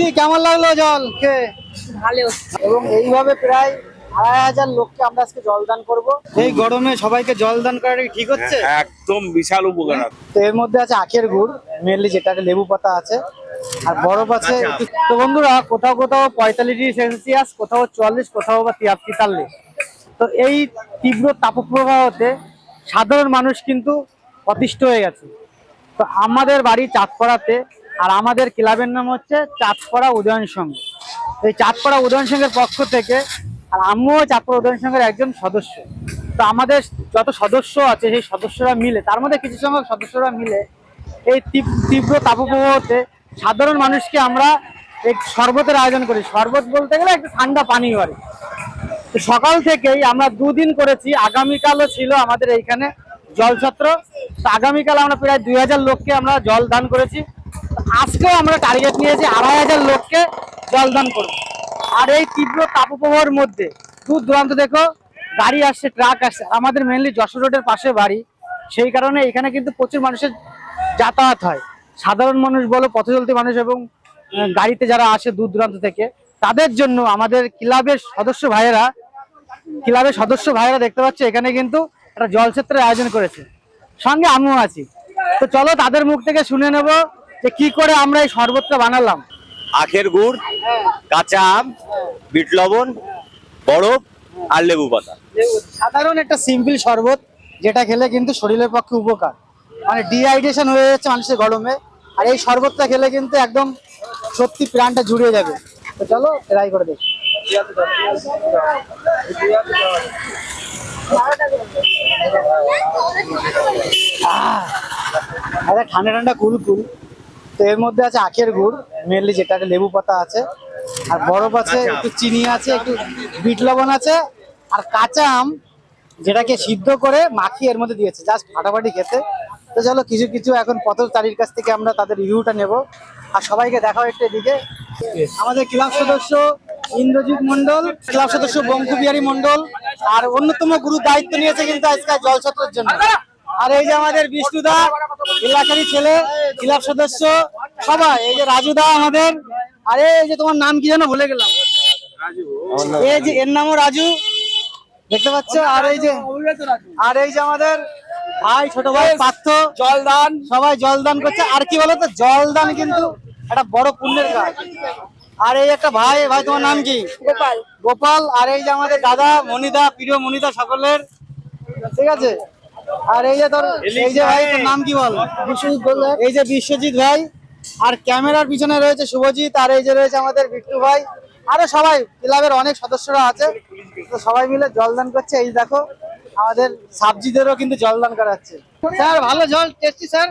দিদি কেমন লাগল জল? খেয়ে ভালো। এবং এইভাবে প্রায় আড়াই হাজার লোককে আমরা আজকে জল দান করব। এই গরমে সবাইকে জল দান করা ঠিক হচ্ছে? একদম বিশাল উপকার তো এর মধ্যে আছে আখের গুড় মেনলি যেটাকে লেবু পাতা আছে। আর বরফ আছে। তো বন্ধুরা কোথাও কোথাও পঁয়তাল্লিশ ডিগ্রি সেলসিয়াস কোথাও চুয়াল্লিশ কোথাও বা তেতাল্লিশ তো এই তীব্র তাপপ্রবাহতে সাধারণ মানুষ কিন্তু অতিষ্ঠ হয়ে গেছে। তো আমাদের বাড়ি চাঁদপাড়াতে আর আমাদের ক্লাবের নাম হচ্ছে চাঁদপাড়া উদয়ন সংঘ। এই চাঁদপাড়া উদয়ন সংঘের পক্ষ থেকে, আর আমিও চাঁদপাড়া উদয়ন সংঘের একজন সদস্য। তো আমাদের যত সদস্য আছে, সেই সদস্যরা মিলে, তার মধ্যে কিছু সংখ্যক সদস্যরা মিলে এই তীব- তীব্র তাপপ্রবাহতে সাধারণ মানুষকে আমরা এক শরবতের আয়োজন করি। শরবত বলতে গেলে একটা ঠান্ডা পানি করে তো সকাল থেকেই আমরা দুদিন করেছি, আগামীকালও ছিল আমাদের এইখানে জলছত্র। তো আগামীকাল আমরা প্রায় দুই হাজার লোককে আমরা জল দান করেছি। আজকেও আমরা টার্গেট নিয়েছি আড়াই হাজার লোককে জল দান করব। আর এই তীব্র তাপপ্রবাহের মধ্যে, দূর দূরান্ত দেখো গাড়ি আসছে ট্রাক আসছে। আমাদের মেনলি যশোর রোডের পাশে বাড়ি। সেই কারণে এখানে কিন্তু প্রচুর মানুষের যাতায়াত হয়। সাধারণ মানুষ বলো, পথ চলতি মানুষ এবং গাড়িতে যারা আসে দূর দূরান্ত থেকে, তাদের জন্য আমাদের ক্লাবের সদস্য ভাইয়েরা, ক্লাবের সদস্য ভাইয়েরা দেখতে পাচ্ছে এখানে কিন্তু একটা জলক্ষেত্রের আয়োজন করেছে। সঙ্গে আমিও আছি। তো চলো তাদের মুখ থেকে শুনে নেব যে কি করে আমরা এই শরবতটা বানালাম? আখের গুড় কাঁচা আম বিট লবণ বরফ আর লেবু পাতা। সাধারণ একটা সিম্পল শরবত যেটা খেলে কিন্তু শরীরের পক্ষে উপকার। মানে ডিহাইড্রেশন হয়ে যাচ্ছে মানুষের গরমে আর এই শরবতটা খেলে কিন্তু একদম সত্যি প্রাণটা জুড়িয়ে যাবে। তো চলো ট্রাই করে দেখি। ঠান্ডা ঠান্ডা কুল কুল তো এর মধ্যে আছে আখের গুড় মেনলি যেটাকে লেবু পাতা আছে। আর বরফ আছে একটু চিনি আছে একটু বিট লবণ আছে। আর কাঁচা আম যেটাকে সিদ্ধ করে মাখিয়ে এর মধ্যে দিয়েছে জাস্ট ফাটাফাটি খেতে। তো চলো কিছু কিছু এখন পথর তারির কাছ থেকে আমরা তাদের রিভিউটা নেব। আর সবাইকে দেখাও একটু এদিকে। আমাদের ক্লাব সদস্য ইন্দ্রজিৎ মন্ডল ক্লাব সদস্য বঙ্কু বিহারী মন্ডল আর অন্যতম গুরু দায়িত্ব নিয়েছে কিন্তু আজকে জলছত্রের জন্য। আর এই যে আমাদের বিষ্ণুদা এলাকারই ছেলে ক্লাব সদস্য সবাই এই যে রাজুদা আমাদের। আরে এই যে তোমার নাম কি যেন ভুলে গেলাম। এই যে এর নামও রাজু দেখতে পাচ্ছ? আর এই যে আর এই যে আমাদের ভাই ছোট ভাই পার্থ। জলদান। সবাই জলদান করছে। আর কি বলতো জলদান কিন্তু একটা বড় পুণ্যের কাজ। আর এই একটা ভাই ভাই তোমার নাম কি? গোপাল। গোপাল। আর এই যে আমাদের দাদা মনিদা প্রিয় মনিদা সকলের। ঠিক আছে? আর এই যে তোর এই যে ভাই তোর নাম কি বল? বিশ্বজিৎ এই যে বিশ্বজিৎ ভাই আর ক্যামেরার পিছনে রয়েছে শুভজিৎ আর এই যে রয়েছে আমাদের বিট্টু ভাই। আরও সবাই ক্লাবের অনেক সদস্যরা আছে। তো সবাই মিলে জলদান করছে। এই দেখো আমাদের সাবজিদেরও কিন্তু জলদান করাচ্ছে। স্যার ভালো জল টেস্টি স্যার।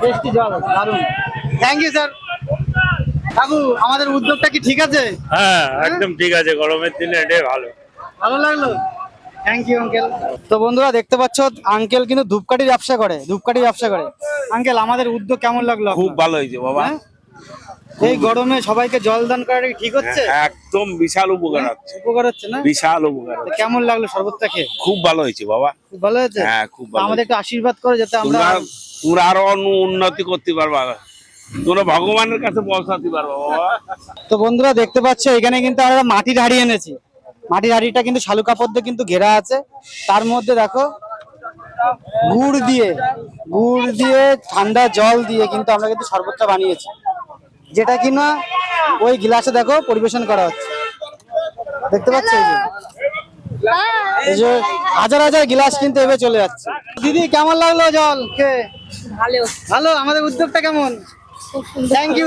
টেস্টি জল দারুণ থ্যাংক ইউ স্যার কাকু আমাদের উদ্যোগটা কি ঠিক আছে? হ্যাঁ একদম ঠিক আছে। গরমের দিনে এটাই ভালো। ভালো লাগল? থ্যাংক ইউ আঙ্কেল তো বন্ধুরা দেখতে পাচ্ছ আঙ্কেল কিন্তু ধূপকাঠির ব্যবসা করে ধূপকাঠির ব্যবসা করে। আঙ্কেল আমাদের উদ্যোগ কেমন লাগল খুব ভালো হয়েছে বাবা। হ্যাঁ? এই গরমে সবাইকে জল দান করাটা ঠিক হচ্ছে? একদম বিশাল উপকার হচ্ছে। উপকার হচ্ছে না? বিশাল উপকার কেমন লাগল শরবতটা খেয়ে? খুব ভালো হয়েছে বাবা। খুব ভালো হয়েছে? হ্যাঁ খুব ভালো আমাদের একটু আশীর্বাদ করে যাতে আমরা তোমরা আরও উন্নতি করতে পারবা। তোমরা ভগবানের কাছে পৌঁছাতে পারবা বাবা। তো বন্ধুরা দেখতে পাচ্ছ এখানে কিন্তু আমরা মাটির হাড়ি এনেছি। মাটির হাড়িটা কিন্তু শালু কাপড় দিয়ে কিন্তু ঘেরা আছে। তার মধ্যে দেখো গুড় দিয়ে গুড় দিয়ে ঠান্ডা জল দিয়ে কিন্তু আমরা কিন্তু শরবতটা বানিয়েছি। যেটা কিনা ওই গ্লাসে দেখো পরিবেশন করা হচ্ছে। দেখতে পাচ্ছ এই যে? হাজার হাজার গ্লাস কিন্তু এভাবে চলে যাচ্ছে। দিদি কেমন লাগল জল? খেয়ে ভালো। ভালো? আমাদের উদ্যোগটা কেমন? থ্যাংক ইউ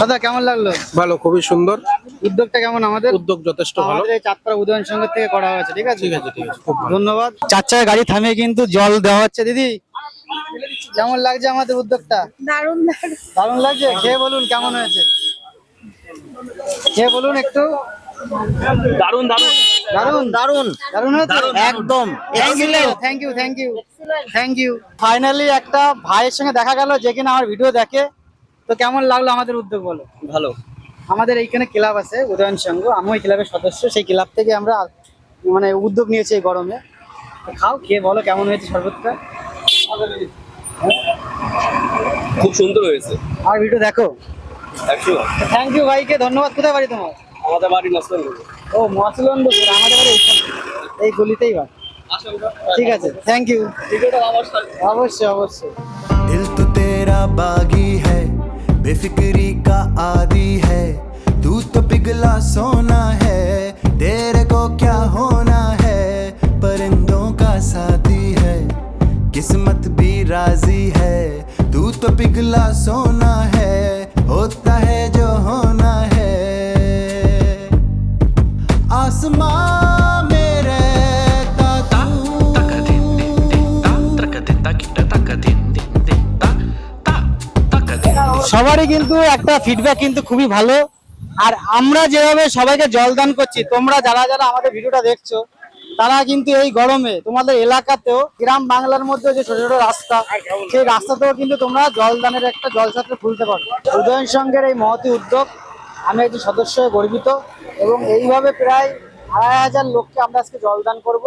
দাদা কেমন লাগল? ভালো খুবই সুন্দর। উদ্যোগটা কেমন আমাদের? উদ্যোগ যথেষ্ট ভালো। আমাদের এই উদয়ন সংঘ থেকে করা হয়েছে ঠিক আছে? ঠিক আছে ঠিক আছে খুব ভালো। ধন্যবাদ। চার চাকা গাড়ি থামিয়ে কিন্তু জল দেওয়া হচ্ছে দিদি। কেমন লাগছে আমাদের উদ্যোগটা? দারুণ দারুণ দারুণ লাগছে? খেয়ে বলুন কেমন হয়েছে? খেয়ে বলুন একটু। দারুণ দারুণ দারুণ? দারুণ দারুণ হয়েছে? একদম। Thank you thank you thank you finally একটা ভাইয়ের সঙ্গে দেখা গেল যে কিনা আমার ভিডিও দেখে। তো কেমন লাগল আমাদের উদ্যোগ বলো? ভালো। আমাদের এইখানে ক্লাব আছে উদয়ন সংঘ। আমি ওই ক্লাবের সদস্য সেই ক্লাব থেকে আমরা মানে উদ্যোগ নিয়েছি এই গরমে। খাও খেয়ে বলো কেমন হয়েছে শরবতটা? খুব সুন্দর হয়েছে। আর ভিডিও দেখো। থ্যাংক ইউ ভাইকে ধন্যবাদ। কোথায় বাড়ি তোমার? আমাদের বাড়ি মসলন্দ ও মসলন্দ আমাদের বাড়ি এই গলিতেই বাড়ি। ঠিক আছে থ্যাংক ইউ অবশ্যই অবশ্যই। দিল তো তেরা বাগি হ্যায় बेफिक्री का आदि है। तू तो पिघला सोना है, तेरे को क्या होना है? परिंदों का साथी है, किस्मत भी राज़ी है। तू तो पिघला सोना है, होता है जो होना है। आसमां সবারই কিন্তু একটা ফিডব্যাক কিন্তু খুবই ভালো। আর আমরা যেভাবে সবাইকে জল দান করছি, তোমরা যারা যারা আমাদের ভিডিওটা দেখছ, তারা কিন্তু এই গরমে তোমাদের এলাকাতেও, গ্রাম বাংলার মধ্যে যে ছোট ছোট রাস্তা, সেই রাস্তাতেও কিন্তু তোমরা জলদানের একটা জলছত্র খুলতে পারো। উদয়ন সংঘের এই মহতি উদ্যোগ, আমি একজন সদস্য গর্বিত এবং এইভাবে প্রায় আড়াই হাজার লোককে আমরা আজকে জলদান করব।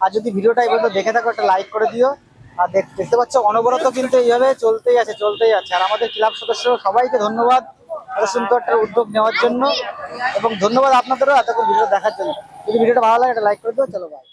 আর যদি ভিডিওটা এই দেখে থাকো, একটা লাইক করে দিও। আর দেখ- দেখতে পাচ্ছ, অনবরত কিন্তু এইভাবে চলতেই আছে চলতেই আছে। আর আমাদের ক্লাব সদস্য সবাইকে ধন্যবাদ এত সুন্দর একটা উদ্যোগ নেওয়ার জন্য। এবং ধন্যবাদ আপনাদেরও এতক্ষণ ভিডিও দেখার জন্য। যদি ভিডিওটা ভালো লাগে, একটা লাইক করে দিও, চলো ভাই